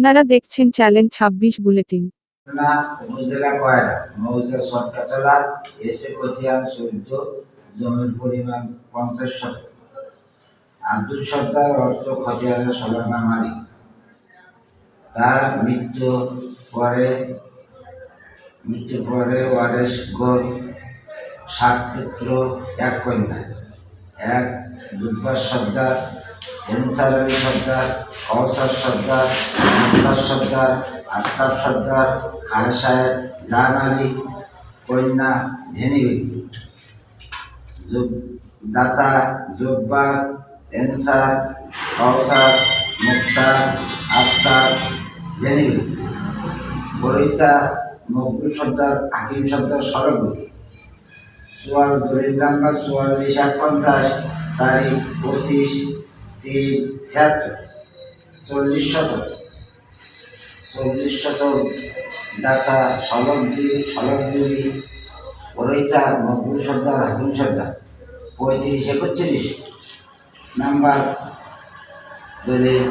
আপনারা দেখছেন চ্যালেঞ্জ ছাব্বিশ বুলেটিন। উপজেলা কয়রা মৌজা সরকাতলা এসে কচিয়ান সূর্য জমির পরিমাণ পঞ্চাশ শতক। আব্দুল সর্দার অর্থ খতিয়ানের সলানা মালিক। তার মৃত্যু পরে মৃত্যুর পরে ওয়ারেস গোল সাত পুত্র, এক কন্যা। এক দুব্বাস সর্দার এনসার আলী সর্দার কৌসার সর্দার মুক্তার সর্দার আফতাব সর্দার খান সাহেব, জাহান আলী, কন্যা ঝেনিবি দাতা জব্বার এনসার কৌসার মুক্তার আফতাব জেনিবি বরিতা মকবুল সর্দার হাকিম সর্দার সরবী সোয়াল দলিল নাম্বার চুয়াল্লিশ এক পঞ্চাশ তারিখ পঁচিশ তিন ছিয়াত্তর। চল্লিশ শতক। চল্লিশ শতক দাতা সলগ্রী সলগ্রী পরৈতা মকবুল সর্দার, হাকিম সর্দার। পঁয়ত্রিশ, একত্রিশ। নাম্বার দলিল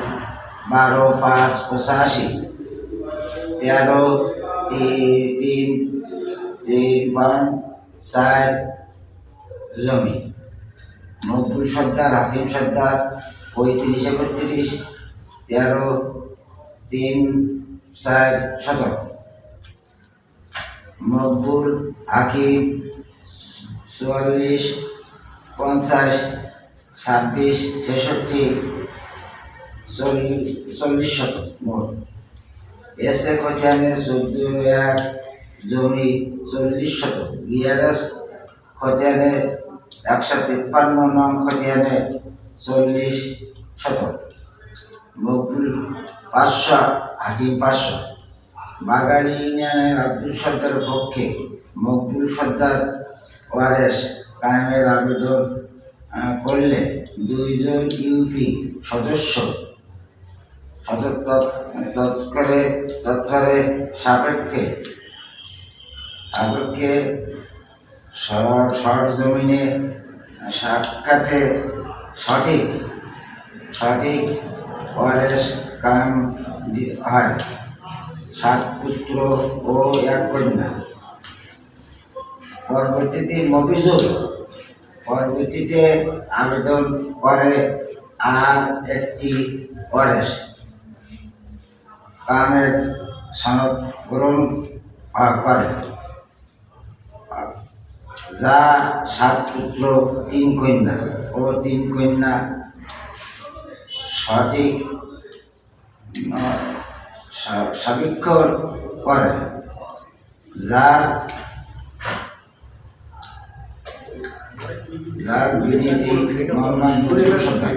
বারো, পাঁচ, পঁচাশি। তেরো, তিন তিন তিন, পাঁচ চার জমি মকবুল সর্দার, হাকিম সর্দার, পঁয়ত্রিশ, একত্রিশ, তেরো, তিন, চার শতক মকবুল হাকিম, চুয়াল্লিশ, পঞ্চাশ, ছাব্বিশ, ছেষট্টি চল্লিশ শতক মোট। এসে খতিয়ানে চোদ্দ এক জমি চল্লিশ শতক। বিআরএস খতিয়ানে একশো তিপ্পান্ন নং খতিয়ানে চল্লিশ শতক। মকবুল পাঁচশো, হাকিম পাঁচশো। বাগাড়ি ইউনিয়নের আব্দুল সর্দারের পক্ষে মকবুল সর্দার ওয়ারেস কায়েমের আবেদন করলে দুইজন ইউপি সদস্য তৎকালে তৎকালে সাপেক্ষে সাপেক্ষে শর্ট শর্ট জমিনে সাক্ষাতে সঠিক সঠিক ওয়ারেস কাম হয়। সাত পুত্র ও এক কন্যা। পরবর্তীতে মফিজুল। পরবর্তীতে আবেদন করে আর একটি ওয়ারেস কামের সনদ গ্রহণ করে। যা সাত পুত্র, তিন কন্যা। ও তিন কন্যা সঠিক সাবিক্ষর করে। যার যার বিনীতি মোহাম্মদ সরকার